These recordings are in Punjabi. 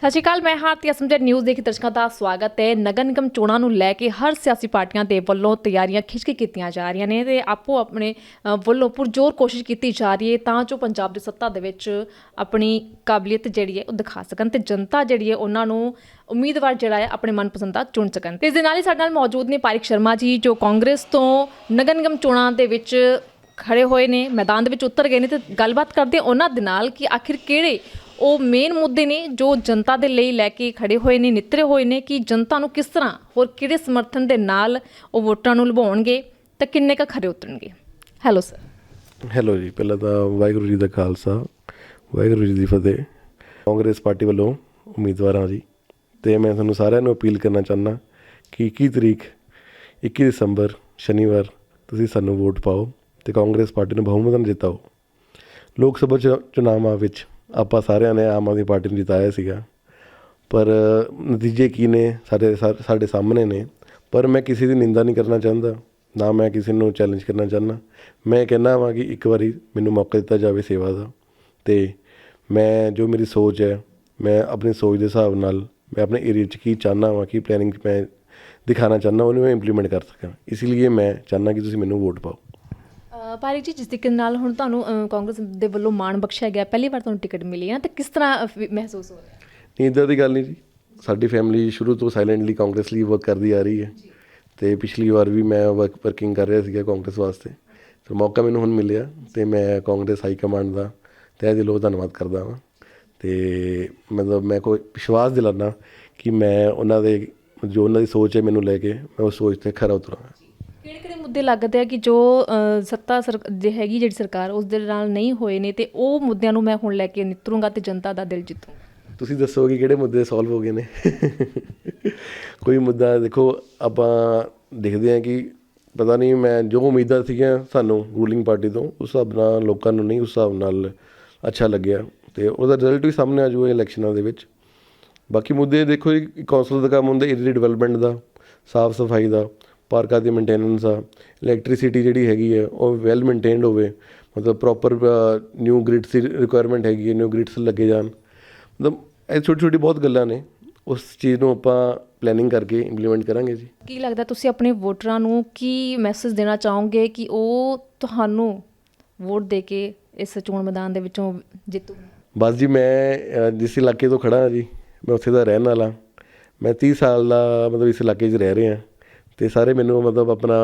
ਸਤਿ ਸ਼੍ਰੀ ਅਕਾਲ, ਮੈਂ ਹਾਰਤੀ ਅਸਮਝਰ ਨਿਊਜ਼ ਦੇ ਦਰਸ਼ਕਾਂ ਦਾ ਸਵਾਗਤ ਹੈ। ਨਗਰ ਨਿਗਮ ਚੋਣਾਂ ਨੂੰ ਲੈ ਕੇ ਹਰ ਸਿਆਸੀ ਪਾਰਟੀਆਂ ਦੇ ਵੱਲੋਂ ਤਿਆਰੀਆਂ ਖਿੱਚ ਕੇ ਕੀਤੀਆਂ ਜਾ ਰਹੀਆਂ ਨੇ ਤੇ ਆਪੋ ਆਪਣੇ ਵੱਲੋਂ ਪੁਰਜ਼ੋਰ ਕੋਸ਼ਿਸ਼ ਕੀਤੀ ਜਾ ਰਹੀ ਹੈ ਤਾਂ ਜੋ ਪੰਜਾਬ ਦੀ ਸੱਤਾ ਦੇ ਵਿੱਚ ਆਪਣੀ ਕਾਬਲੀਅਤ ਜਿਹੜੀ ਹੈ ਉਹ ਦਿਖਾ ਸਕਣ ਤੇ ਜਨਤਾ ਜਿਹੜੀ ਹੈ ਉਹਨਾਂ ਨੂੰ ਉਮੀਦਵਾਰ ਜਿਹੜਾ ਹੈ ਆਪਣੇ ਮਨਪਸੰਦ ਦਾ ਚੁਣ ਸਕਣ। ਤੇ ਇਸ ਦੇ ਨਾਲ ਹੀ ਸਾਡੇ ਨਾਲ ਮੌਜੂਦ ਨੇ ਪਾਰਿਕ ਸ਼ਰਮਾ ਜੀ, ਜੋ ਕਾਂਗਰਸ ਤੋਂ ਨਗਰ ਨਿਗਮ ਚੋਣਾਂ ਦੇ ਵਿੱਚ ਖੜੇ ਹੋਏ ਨੇ, ਮੈਦਾਨ ਦੇ ਵਿੱਚ ਉਤਰ ਗਏ ਨੇ ਤੇ ਗੱਲਬਾਤ ਕਰਦੇ ਉਹਨਾਂ ਦੇ ਨਾਲ ਕਿ ਆਖਿਰ ਕਿਹੜੇ ਉਹ ਮੇਨ ਮੁੱਦੇ ਨੇ ਜੋ ਜਨਤਾ ਦੇ ਲਈ ਲੈ ਕੇ ਖੜੇ ਹੋਏ ਨੇ, ਨਿੱਤਰੇ ਹੋਏ ਨੇ ਕਿ ਜਨਤਾ ਨੂੰ ਕਿਸ ਤਰ੍ਹਾਂ ਹੋਰ ਕਿਹੜੇ ਸਮਰਥਨ ਦੇ ਨਾਲ ਉਹ ਵੋਟਾਂ ਨੂੰ ਲਵਾਉਣਗੇ ਤਾਂ ਕਿੰਨੇ ਕ ਖਰੇ ਉਤਰਨਗੇ? ਹੈਲੋ ਸਰ ਹੈਲੋ ਜੀ, ਪਹਿਲਾਂ ਤਾਂ ਵਾਹਿਗੁਰੂ ਜੀ ਦਾ ਖਾਲਸਾ, ਵਾਹਿਗੁਰੂ ਜੀ ਦੀ ਫਤਿਹ। ਕਾਂਗਰਸ ਪਾਰਟੀ ਵੱਲੋਂ ਉਮੀਦਵਾਰਾਂ ਜੀ, ਤੇ ਮੈਂ ਤੁਹਾਨੂੰ ਸਾਰਿਆਂ ਨੂੰ ਅਪੀਲ ਕਰਨਾ ਚਾਹੁੰਦਾ ਕਿ 21 ਤਰੀਕ 21 ਦਸੰਬਰ, ਸ਼ਨੀਵਾਰ ਤੁਸੀਂ ਸਾਨੂੰ ਵੋਟ ਪਾਓ ਤੇ ਕਾਂਗਰਸ ਪਾਰਟੀ ਨੂੰ ਬਹੁਮਤ ਨਾਲ ਜਿਤਾਓ। ਲੋਕ ਸਭਾ ਚੁ- ਚੁਣਾਵਾਂ ਵਿੱਚ ਆਪਾਂ ਸਾਰਿਆਂ ਨੇ ਆਮ ਆਦਮੀ ਪਾਰਟੀ ਨੂੰ ਜਿਤਾਇਆ ਸੀਗਾ। ਪਰ ਨਤੀਜੇ ਕੀ ਨੇ? ਸਾਡੇ ਸਾ- ਸਾਡੇ ਸਾਹਮਣੇ ਨੇ। ਪਰ ਮੈਂ ਕਿਸੇ ਦੀ ਨਿੰਦਾ ਨਹੀਂ ਕਰਨਾ ਚਾਹੁੰਦਾ। ਨਾ ਮੈਂ ਕਿਸੇ ਨੂੰ ਚੈਲੰਜ ਕਰਨਾ ਚਾਹੁੰਦਾ। ਮੈਂ ਕਹਿੰਦਾ ਵਾਂ ਕਿ ਇੱਕ ਵਾਰੀ ਮੈਨੂੰ ਮੌਕਾ ਦਿੱਤਾ ਜਾਵੇ ਸੇਵਾ ਦਾ। ਤੇ ਮੈਂ ਜੋ ਮੇਰੀ ਸੋਚ ਹੈ, ਮੈਂ ਆਪਣੀ ਸੋਚ ਦੇ ਹਿਸਾਬ ਨਾਲ ਮੈਂ ਆਪਣੇ ਏਰੀਆ 'ਚ ਕੀ ਚਾਹੁੰਦਾ ਵਾਂ, ਕੀ ਪਲੈਨਿੰਗ ਮੈਂ ਦਿਖਾਣਾ ਚਾਹੁੰਦਾ, ਉਹਨੂੰ ਮੈਂ ਇੰਪਲੀਮੈਂਟ ਕਰ ਸਕਾਂ। ਇਸ ਲਈ ਮੈਂ ਚਾਹੁੰਦਾ ਕਿ ਤੁਸੀਂ ਮੈਨੂੰ ਵੋਟ ਪਾਓ। ਪਾਰਿਕ ਜੀ ਜਿਸ ਤਰੀਕੇ ਨਾਲ ਹੁਣ ਤੁਹਾਨੂੰ ਕਾਂਗਰਸ ਦੇ ਵੱਲੋਂ ਮਾਣ ਬਖਸ਼ਿਆ ਗਿਆ ਪਹਿਲੀ ਵਾਰ ਤੁਹਾਨੂੰ ਟਿਕਟ ਮਿਲੀ ਹੈ ਤੇ ਕਿਸ ਤਰ੍ਹਾਂ ਮਹਿਸੂਸ ਹੋ ਰਿਹਾ? ਨਹੀਂ ਇੱਦਾਂ ਦੀ ਗੱਲ ਨਹੀਂ ਜੀ। ਸਾਡੀ ਫੈਮਿਲੀ ਸ਼ੁਰੂ ਤੋਂ ਸਾਇਲੈਂਟਲੀ ਕਾਂਗਰਸ ਲਈ ਵਰਕ ਕਰਦੀ ਆ ਰਹੀ ਹੈ। ਤੇ ਪਿਛਲੀ ਵਾਰ ਵੀ ਮੈਂ ਵਰਕ ਵਰਕਿੰਗ ਕਰ ਰਿਹਾ ਸੀਗਾ ਕਾਂਗਰਸ ਵਾਸਤੇ। ਤੇ ਮੌਕਾ ਮੈਨੂੰ ਹੁਣ ਮਿਲਿਆ ਤੇ ਮੈਂ ਕਾਂਗਰਸ ਹਾਈ ਕਮਾਂਡ ਦਾ ਤਹਿ ਦਿਲੋਂ ਧੰਨਵਾਦ ਕਰਦਾ ਹਾਂ ਤੇ ਮਤਲਬ ਮੈਂ ਕੋਈ ਵਿਸ਼ਵਾਸ ਦਿਲਾਨਾ ਕਿ ਮੈਂ ਉਹਨਾਂ ਦੇ ਜੋ ਉਹਨਾਂ ਦੀ ਸੋਚ ਹੈ ਮੈਨੂੰ ਲੈ ਕੇ ਮੈਂ ਉਸ ਸੋਚ ਤੇ ਖਰਾ ਉਤਰਾਂਗਾ। ਕਿਹੜੇ ਕਿਹੜੇ ਮੁੱਦੇ ਲੱਗਦੇ ਆ ਕਿ ਜੋ ਸੱਤਾ ਸਰ, ਜੇ ਹੈਗੀ ਜਿਹੜੀ ਸਰਕਾਰ, ਉਸ ਦੇ ਨਾਲ ਨਹੀਂ ਹੋਏ ਨੇ, ਤੇ ਉਹ ਮੁੱਦਿਆਂ ਨੂੰ ਮੈਂ ਹੁਣ ਲੈ ਕੇ ਨਿਤਰੂੰਗਾ ਤੇ ਜਨਤਾ ਦਾ ਦਿਲ ਜਿੱਤੂ। ਤੁਸੀਂ ਦੱਸੋ ਕਿ ਕਿਹੜੇ ਮੁੱਦੇ ਸੋਲਵ ਹੋ ਗਏ ਨੇ? ਕੋਈ ਮੁੱਦਾ, ਦੇਖੋ, ਆਪਾਂ ਦੇਖਦੇ ਹਾਂ ਕਿ ਪਤਾ ਨਹੀਂ, ਮੈਂ ਜੋ ਉਮੀਦਾਂ ਸੀਗੀਆਂ ਸਾਨੂੰ ਰੂਲਿੰਗ ਪਾਰਟੀ ਤੋਂ, ਉਸ ਹਿਸਾਬ ਨਾਲ ਲੋਕਾਂ ਨੂੰ ਨਹੀਂ, ਉਸ ਹਿਸਾਬ ਨਾਲ ਅੱਛਾ ਲੱਗਿਆ। ਤੇ ਉਹਦਾ ਰਿਜ਼ਲਟ ਵੀ ਸਾਹਮਣੇ ਆ ਜੂਗਾ ਇਲੈਕਸ਼ਨਾਂ ਦੇ ਵਿੱਚ। ਬਾਕੀ ਮੁੱਦੇ ਦੇਖੋ ਜੀ ਕੌਂਸਲ ਦਾ ਕੰਮ ਹੁੰਦਾ ਏਰੀਆ ਡਿਵੈਲਪਮੈਂਟ ਦਾ, ਸਾਫ਼ ਸਫ਼ਾਈ ਦਾ। ਪਾਰਕਾਂ ਦੀ ਮੇਨਟੇਨੈਂਸ ਆ ਇਲੈਕਟ੍ਰਿਸਿਟੀ ਜਿਹੜੀ ਹੈਗੀ ਹੈ ਉਹ ਵੈਲ ਮੇਨਟੇਨਡ ਹੋਵੇ ਮਤਲਬ ਪ੍ਰੋਪਰ ਨਿਊ ਗ੍ਰਿਡਸ ਦੀ ਰਿਕੁਆਇਰਮੈਂਟ ਹੈਗੀ ਹੈ ਨਿਊ ਗ੍ਰਿਡਸ ਲੱਗੇ ਜਾਣ। ਮਤਲਬ ਇਹ ਛੋਟੀ ਛੋਟੀ ਬਹੁਤ ਗੱਲਾਂ ਨੇ ਉਸ ਚੀਜ਼ ਨੂੰ ਆਪਾਂ ਪਲੈਨਿੰਗ ਕਰਕੇ ਇੰਪਲੀਮੈਂਟ ਕਰਾਂਗੇ ਜੀ। ਕੀ ਲੱਗਦਾ ਤੁਸੀਂ ਆਪਣੇ ਵੋਟਰਾਂ ਨੂੰ ਕੀ ਮੈਸੇਜ ਦੇਣਾ ਚਾਹੋਗੇ ਕਿ ਉਹ ਤੁਹਾਨੂੰ ਵੋਟ ਦੇ ਕੇ ਇਸ ਚੋਣ ਮੈਦਾਨ ਦੇ ਵਿੱਚੋਂ ਜਿੱਤੂ? ਬਸ ਜੀ ਮੈਂ ਜਿਸ ਇਲਾਕੇ ਤੋਂ ਖੜਾ ਹਾਂ ਜੀ ਮੈਂ ਉੱਥੇ ਦਾ ਰਹਿਣ ਵਾਲਾ। ਮੈਂ 30 ਸਾਲ ਦਾ ਮਤਲਬ ਇਸ ਇਲਾਕੇ 'ਚ ਰਹਿ ਰਿਹਾ। ਅਤੇ ਸਾਰੇ ਮੈਨੂੰ ਮਤਲਬ ਆਪਣਾ,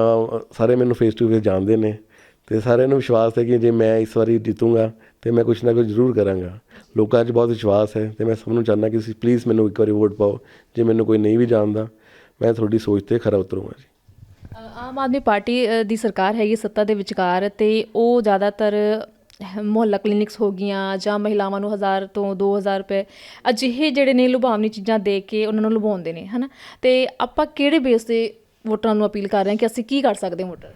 ਸਾਰੇ ਮੈਨੂੰ ਫੇਸ ਟੂ ਫੇਸ ਜਾਣਦੇ ਨੇ ਅਤੇ ਸਾਰਿਆਂ ਨੂੰ ਵਿਸ਼ਵਾਸ ਹੈ ਕਿ ਜੇ ਮੈਂ ਇਸ ਵਾਰੀ ਜਿੱਤੂੰਗਾ ਅਤੇ ਮੈਂ ਕੁਛ ਨਾ ਕੁਛ ਜ਼ਰੂਰ ਕਰਾਂਗਾ। ਲੋਕਾਂ 'ਚ ਬਹੁਤ ਵਿਸ਼ਵਾਸ ਹੈ ਅਤੇ ਮੈਂ ਸਭ ਨੂੰ ਚਾਹੁੰਦਾ ਕਿ ਤੁਸੀਂ ਪਲੀਜ਼ ਮੈਨੂੰ ਇੱਕ ਵਾਰੀ ਵੋਟ ਪਾਓ, ਜੇ ਮੈਨੂੰ ਕੋਈ ਨਹੀਂ ਵੀ ਜਾਣਦਾ, ਮੈਂ ਤੁਹਾਡੀ ਸੋਚ ਤੇ ਖਰਾ ਉਤਰੂੰਗਾ ਜੀ। ਆਮ ਆਦਮੀ ਪਾਰਟੀ ਦੀ ਸਰਕਾਰ ਹੈਗੀ ਸੱਤਾ ਦੇ ਵਿਚਕਾਰ ਤੇ ਉਹ ਜ਼ਿਆਦਾਤਰ ਮੁਹੱਲਾ ਕਲੀਨਿਕਸ ਹੋ ਗਈਆਂ ਜਾਂ ਮਹਿਲਾਵਾਂ ਨੂੰ 1000 ਤੋਂ 2000 ਰੁਪਏ ਅਜਿਹੇ ਜਿਹੜੇ ਨੇ ਲੁਭਾਵਣੀ ਚੀਜ਼ਾਂ ਦੇ ਕੇ ਉਹਨਾਂ ਨੂੰ ਲੁਭਾਉਂਦੇ ਨੇ, ਹਨਾ? ਤੇ ਆਪਾਂ ਕਿਹੜੇ ਬੇਸ ਤੇ ਵੋਟਰਾਂ ਨੂੰ ਅਪੀਲ ਕਰ ਰਹੇ ਹਾਂ ਕਿ ਅਸੀਂ ਕੀ ਕਰ ਸਕਦੇ ਹਾਂ ਵੋਟਰ?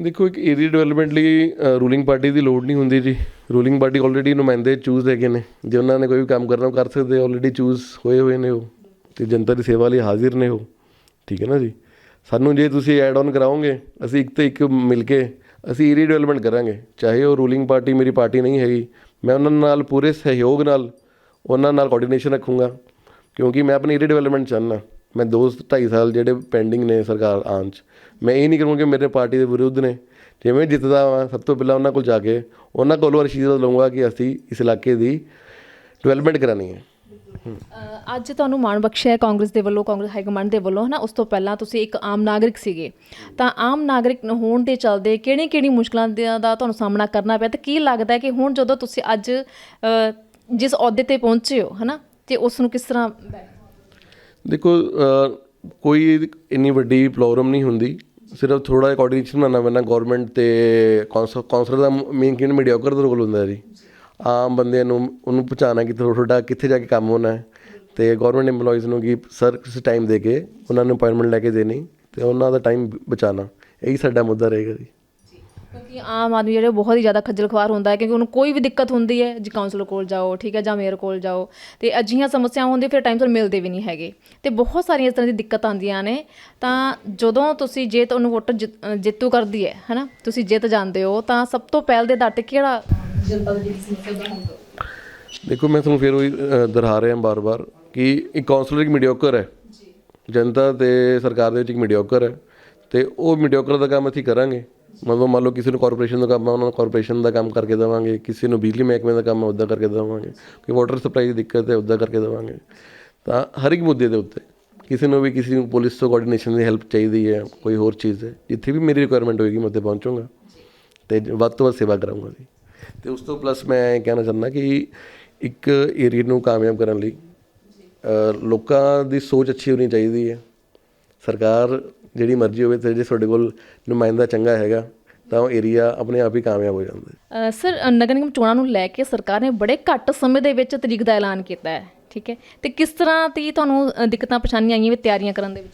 ਦੇਖੋ, ਇੱਕ ਏਰੀਆ ਡਿਵੈਲਪਮੈਂਟ ਲਈ ਰੂਲਿੰਗ ਪਾਰਟੀ ਦੀ ਲੋੜ ਨਹੀਂ ਹੁੰਦੀ ਜੀ। ਰੂਲਿੰਗ ਪਾਰਟੀ ਆਲਰੇਡੀ ਨੁਮਾਇੰਦੇ ਚੂਜ਼ ਹੈਗੇ ਨੇ। ਜੇ ਉਹਨਾਂ ਨੇ ਕੋਈ ਵੀ ਕੰਮ ਕਰਨਾ ਉਹ ਕਰ ਸਕਦੇ ਆਲਰੇਡੀ ਚੂਜ਼ ਹੋਏ ਹੋਏ ਨੇ ਉਹ। ਤੇ ਜਨਤਾ ਦੀ ਸੇਵਾ ਲਈ ਹਾਜ਼ਰ ਨੇ ਉਹ। ਠੀਕ ਹੈ ਨਾ ਜੀ? ਸਾਨੂੰ ਜੇ ਤੁਸੀਂ ਐਡ ਆਨ ਕਰਾਓਗੇ, ਅਸੀਂ ਇੱਕ ਤੇ ਇੱਕ ਮਿਲ ਕੇ ਅਸੀਂ ਏਰੀਆ ਡਿਵੈਲਪਮੈਂਟ ਕਰਾਂਗੇ। ਚਾਹੇ ਉਹ ਰੂਲਿੰਗ ਪਾਰਟੀ ਮੇਰੀ ਪਾਰਟੀ ਨਹੀਂ ਹੈਗੀ, ਮੈਂ ਉਹਨਾਂ ਨਾਲ ਪੂਰੇ ਸਹਿਯੋਗ ਨਾਲ, ਉਹਨਾਂ ਨਾਲ ਕੋਆਰਡੀਨੇਸ਼ਨ ਰੱਖੂੰਗਾ। ਕਿਉਂਕਿ ਮੈਂ ਆਪਣੀ ਏਰੀਆ ਡਿਵੈਲਪਮੈਂਟ ਚਾਹੁੰਦਾ। ਮੈਂ ਦੋ ਢਾਈ ਸਾਲ ਜਿਹੜੇ ਪੈਂਡਿੰਗ ਨੇ ਸਰਕਾਰ ਆਉਣ 'ਚ, ਮੈਂ ਇਹ ਨਹੀਂ ਕਰੂੰਗਾ ਕਿ ਮੇਰੇ ਪਾਰਟੀ ਦੇ ਵਿਰੁੱਧ ਨੇ। ਜਿਵੇਂ ਜਿੱਤਦਾ ਵਾਂ, ਸਭ ਤੋਂ ਪਹਿਲਾਂ ਉਹਨਾਂ ਕੋਲ ਜਾ ਕੇ, ਉਹਨਾਂ ਕੋਲੋਂ ਅਸ਼ੀਰਵਾਦ ਲਵਾਂਗਾ ਕਿ ਅਸੀਂ ਇਸ ਇਲਾਕੇ ਦੀ ਡਿਵੈਲਪਮੈਂਟ ਕਰਾਣੀ ਹੈ। ਅੱਜ ਤੁਹਾਨੂੰ ਮਾਣ ਬਖਸ਼ਿਆ ਕਾਂਗਰਸ ਦੇ ਵੱਲੋਂ, ਕਾਂਗਰਸ ਹਾਈ ਕਮਾਂਡ ਦੇ ਵੱਲੋਂ, ਹਨਾ? ਉਸ ਤੋਂ ਪਹਿਲਾਂ ਤੁਸੀਂ ਇੱਕ ਆਮ ਨਾਗਰਿਕ ਸੀਗੇ। ਤਾਂ ਆਮ ਨਾਗਰਿਕ ਹੋਣ ਦੇ ਚਲਦੇ ਕਿਹੜੀ ਕਿਹੜੀ ਮੁਸ਼ਕਲਾਂ ਦਾ ਦਾ ਤੁਹਾਨੂੰ ਸਾਹਮਣਾ ਕਰਨਾ ਪਿਆ ਤੇ ਕੀ ਲੱਗਦਾ ਹੈ ਕਿ ਹੁਣ ਜਦੋਂ ਤੁਸੀਂ ਅੱਜ ਜਿਸ ਅਹੁਦੇ ਤੇ ਪਹੁੰਚੇ ਹੋ, ਹਨਾ? ਤੇ ਉਸ ਨੂੰ ਕਿਸ ਤਰ੍ਹਾਂ ਦੇਖੋ ਕੋਈ ਇੰਨੀ ਵੱਡੀ ਪ੍ਰੋਬਲਮ ਨਹੀਂ ਹੁੰਦੀ। ਸਿਰਫ ਥੋੜਾ ਜਿਹਾ ਕੋਆਰਡੀਨੇਸ਼ਨ ਬਣਾਉਣਾ ਪੈਣਾ ਗਵਰਨਮੈਂਟ ਤੇ ਕੌਂਸਲ ਕੌਂਸਲਰ ਦਾ ਮੇਨ ਕਿਨ ਮੀਡੀਆਕਰ ਦਾ ਰੋਲ ਹੁੰਦਾ ਜੀ। ਆਮ ਬੰਦਿਆਂ ਨੂੰ, ਉਹਨੂੰ ਪਹੁੰਚਾਉਣਾ ਕਿ ਤੁਹਾਡਾ, ਕਿੱਥੇ ਜਾ ਕੇ ਕੰਮ ਹੋਣਾ ਹੈ। ਤੇ ਗਵਰਨਮੈਂਟ EMPLOYEES ਨੂੰ ਕਿ ਸਰ ਕਿਸ ਟਾਈਮ ਦੇ ਕੇ ਉਹਨਾਂ ਨੂੰ ਅਪਾਇੰਟਮੈਂਟ ਲੈ ਕੇ ਦੇਣੀ ਤੇ ਉਹਨਾਂ ਦਾ ਟਾਈਮ ਬਚਾਉਣਾ। ਇਹੀ ਸਾਡਾ ਮੁੱਦਾ ਰਹੇਗਾ ਜੀ। ਕਿਉਂਕਿ ਆਮ ਆਦਮੀ ਜਿਹੜੇ ਬਹੁਤ ਹੀ ਜ਼ਿਆਦਾ ਖੱਜਲ ਖਵਾਰ ਹੁੰਦਾ ਹੈ ਕਿਉਂਕਿ ਉਹਨੂੰ ਕੋਈ ਵੀ ਦਿੱਕਤ ਹੁੰਦੀ ਹੈ ਜੀ ਕਾਉਂਸਲਰ ਕੋਲ ਜਾਓ ਠੀਕ ਹੈ ਜਾਂ ਮੇਅਰ ਕੋਲ ਜਾਓ ਤੇ ਅਜਿਹੀਆਂ ਸਮੱਸਿਆਵਾਂ ਹੁੰਦੀਆਂ ਫਿਰ ਟਾਈਮ ਸਿਰ ਮਿਲਦੇ ਵੀ ਨਹੀਂ ਹੈਗੇ। ਤੇ ਬਹੁਤ ਸਾਰੀਆਂ ਇਸ ਤਰ੍ਹਾਂ ਦੀ ਦਿੱਕਤਾਂ ਆਉਂਦੀਆਂ ਨੇ ਤਾਂ ਜਦੋਂ ਤੁਸੀਂ ਜੇ ਤੁਹਾਨੂੰ ਵੋਟਰ ਜਿੱਤ- ਜੇਤੂ ਕਰਦੀ ਹੈ ਹਨਾ ਤੁਸੀਂ ਜਿੱਤ ਜਾਂਦੇ ਹੋ ਤਾਂ ਸਭ ਤੋਂ ਪਹਿਲ ਦੇ ਦਰ ਤੇ ਕਿਹੜਾ ਜਨਤਾ ਦੀ ਸਮੱਸਿਆ ਦਾ ਹੁੰਦਾ? ਦੇਖੋ ਮੈਂ ਤੁਹਾਨੂੰ ਫਿਰ ਉਹੀ ਦੁਹਰਾ ਰਿਹਾ ਬਾਰ-ਬਾਰ ਕਿ ਇੱਕ ਕਾਉਂਸਲਰ ਇੱਕ ਮੀਡੀਓਕਰ ਹੈ। ਜਨਤਾ ਤੇ ਸਰਕਾਰ ਦੇ ਵਿੱਚ ਇੱਕ ਮੀਡੀਓਕਰ ਹੈ। ਤੇ ਉਹ ਮੀਡੀਓਕਰ ਦਾ ਕੰਮ ਅਸੀਂ ਕਰਾਂਗੇ। ਮਤਲਬ ਮੰਨ ਲਓ ਕਿਸੇ ਨੂੰ ਕਾਰਪੋਰੇਸ਼ਨ ਦਾ ਕੰਮ ਹੈ ਉਹਨਾਂ ਨੂੰ ਕਾਰਪੋਰੇਸ਼ਨ ਦਾ ਕੰਮ ਕਰਕੇ ਦੇਵਾਂਗੇ, ਕਿਸੇ ਨੂੰ ਬਿਜਲੀ ਮਹਿਕਮੇ ਦਾ ਕੰਮ ਹੈ ਉੱਦਾਂ ਕਰਕੇ ਦੇਵਾਂਗੇ, ਕੋਈ ਵਾਟਰ ਸਪਲਾਈ ਦੀ ਦਿੱਕਤ ਹੈ ਉੱਦਾਂ ਕਰਕੇ ਦੇਵਾਂਗੇ। ਤਾਂ ਹਰ ਇੱਕ ਮੁੱਦੇ ਦੇ ਉੱਤੇ ਕਿਸੇ ਨੂੰ ਵੀ ਕਿਸੇ ਨੂੰ ਪੁਲਿਸ ਤੋਂ ਕੋਆਰਡੀਨੇਸ਼ਨ ਦੀ ਹੈਲਪ ਚਾਹੀਦੀ ਹੈ, ਕੋਈ ਹੋਰ ਚੀਜ਼ ਹੈ, ਜਿੱਥੇ ਵੀ ਮੇਰੀ ਰਿਕੁਆਇਰਮੈਂਟ ਹੋਏਗੀ ਮੈਂ ਉੱਥੇ ਪਹੁੰਚੂੰਗਾ ਤੇ ਵੱਧ ਤੋਂ ਵੱਧ ਸੇਵਾ ਕਰਾਂਗਾ ਜੀ। ਤੇ ਉਸ ਤੋਂ ਪਲੱਸ ਮੈਂ ਇਹ ਕਹਿਣਾ ਚਾਹੁੰਦਾ ਕਿ ਇੱਕ ਏਰੀਆ ਨੂੰ ਕਾਮਯਾਬ ਕਰਨ ਲਈ ਲੋਕਾਂ ਦੀ ਸੋਚ ਅੱਛੀ ਹੋਣੀ ਚਾਹੀਦੀ ਹੈ। ਸਰਕਾਰ ਜਿਹੜੀ ਮਰਜ਼ੀ ਹੋਵੇ ਤੇ ਜੇ ਤੁਹਾਡੇ ਕੋਲ ਨੁਮਾਇੰਦਾ ਚੰਗਾ ਹੈਗਾ ਤਾਂ ਉਹ ਏਰੀਆ ਆਪਣੇ ਆਪ ਹੀ ਕਾਮਯਾਬ ਹੋ ਜਾਂਦਾ। ਸਰ ਨਗਰ ਨਿਗਮ ਚੋਣਾਂ ਨੂੰ ਲੈ ਕੇ ਸਰਕਾਰ ਨੇ ਬੜੇ ਘੱਟ ਸਮੇਂ ਦੇ ਵਿੱਚ ਤਰੀਕ ਦਾ ਐਲਾਨ ਕੀਤਾ ਹੈ ਠੀਕ ਹੈ? ਤੇ ਕਿਸ ਤਰ੍ਹਾਂ ਦੀ ਤੁਹਾਨੂੰ ਦਿੱਕਤਾਂ ਪਰੇਸ਼ਾਨੀਆਂ ਆਈਆਂ ਵੀ ਤਿਆਰੀਆਂ ਕਰਨ ਦੇ ਵਿੱਚ?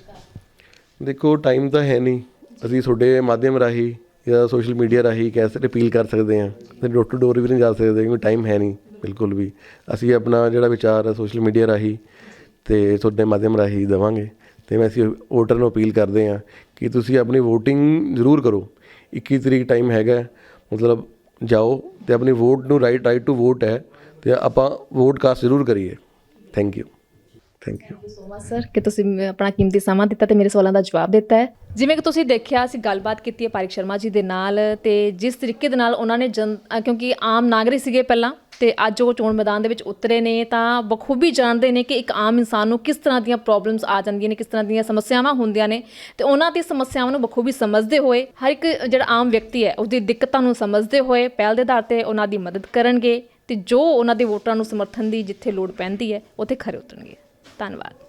ਦੇਖੋ ਟਾਈਮ ਤਾਂ ਹੈ ਨਹੀਂ। ਅਸੀਂ ਤੁਹਾਡੇ ਮਾਧਿਅਮ ਰਾਹੀਂ ਜਾਂ ਸੋਸ਼ਲ ਮੀਡੀਆ ਰਾਹੀਂ ਕੈਸੇ ਅਪੀਲ ਕਰ ਸਕਦੇ ਹਾਂ ਤੇ ਡੋਰ ਟੂ ਡੋਰ ਵੀ ਨਹੀਂ ਜਾ ਸਕਦੇ ਕਿਉਂਕਿ ਟਾਈਮ ਹੈ ਨਹੀਂ ਬਿਲਕੁਲ ਵੀ। ਅਸੀਂ ਆਪਣਾ ਜਿਹੜਾ ਵਿਚਾਰ ਹੈ ਸੋਸ਼ਲ ਮੀਡੀਆ ਰਾਹੀਂ ਤੇ ਤੁਹਾਡੇ ਮਾਧਿਅਮ ਰਾਹੀਂ ਦੇਵਾਂਗੇ। ਤੇ ਮੈਂ ਅਸੀਂ ਵੋਟਰ ਨੂੰ ਅਪੀਲ ਕਰਦੇ ਹਾਂ ਕਿ ਤੁਸੀਂ ਆਪਣੀ VOTING ਜ਼ਰੂਰ ਕਰੋ। 21 ਤਰੀਕ ਟਾਈਮ ਹੈਗਾ ਮਤਲਬ ਜਾਓ ਤੇ ਆਪਣੀ ਵੋਟ ਨੂੰ ਰਾਈਟ ਰਾਈਟ ਟੂ ਵੋਟ ਹੈ ਤੇ ਆਪਾਂ ਵੋਟ ਕਾਸਟ ਜ਼ਰੂਰ ਕਰੀਏ। Thank you thank you so much sir ਕਿ ਤੁਸੀਂ ਮ- ਆਪਣਾ ਕੀਮਤੀ ਸਮਾਂ ਦਿੱਤਾ ਤੇ ਮੇਰੇ ਸਵਾਲਾਂ ਦਾ ਜਵਾਬ ਦਿੱਤਾ ਹੈ। ਜਿਵੇਂ ਕਿ ਤੁਸੀਂ ਦੇਖਿਆ, ਅਸੀਂ ਗੱਲਬਾਤ ਕੀਤੀ ਹੈ ਪਾਰਿਕ ਸ਼ਰਮਾ ਜੀ ਦੇ ਨਾਲ ਤੇ ਜਿਸ ਤਰੀਕੇ ਦੇ ਨਾਲ ਉਹਨਾਂ ਨੇ ਜਨ ਕਿਉਂਕਿ ਆਮ ਨਾਗਰਿਕ ਸੀਗੇ ਪਹਿਲਾਂ ਤੇ ਅੱਜ ਉਹ ਚੋਣ ਮੈਦਾਨ ਦੇ ਵਿੱਚ ਉਤਰੇ ਨੇ ਤਾਂ ਬਖੂਬੀ ਜਾਣਦੇ ਨੇ ਕਿ ਇੱਕ ਆਮ ਇਨਸਾਨ ਨੂੰ ਕਿਸ ਤਰ੍ਹਾਂ ਦੀਆਂ ਪ੍ਰੋਬਲਮਸ ਆ ਜਾਂਦੀਆਂ ਨੇ, ਕਿਸ ਤਰ੍ਹਾਂ ਦੀਆਂ ਸਮੱਸਿਆਵਾਂ ਹੁੰਦੀਆਂ ਨੇ ਤੇ ਉਹਨਾਂ ਦੀ ਸਮੱਸਿਆਵਾਂ ਨੂੰ ਬਖੂਬੀ ਸਮਝਦੇ ਹੋਏ ਹਰ ਇੱਕ ਜਿਹੜਾ ਆਮ ਵਿਅਕਤੀ ਹੈ ਉਸਦੀ ਦਿੱਕਤਾਂ ਨੂੰ ਸਮਝਦੇ ਹੋਏ ਪਹਿਲ ਦੇ ਆਧਾਰ ਤੇ ਉਹਨਾਂ ਦੀ ਮਦਦ ਕਰਨਗੇ ਤੇ ਜੋ ਉਹਨਾਂ ਦੇ ਵੋਟਰਾਂ ਨੂੰ ਸਮਰਥਨ ਦੀ ਜਿੱਥੇ ਲੋੜ ਪੈਂਦੀ ਹੈ, ਉੱਥੇ ਖਰੇ ਉਤਰਨਗੇ। ਧੰਨਵਾਦ।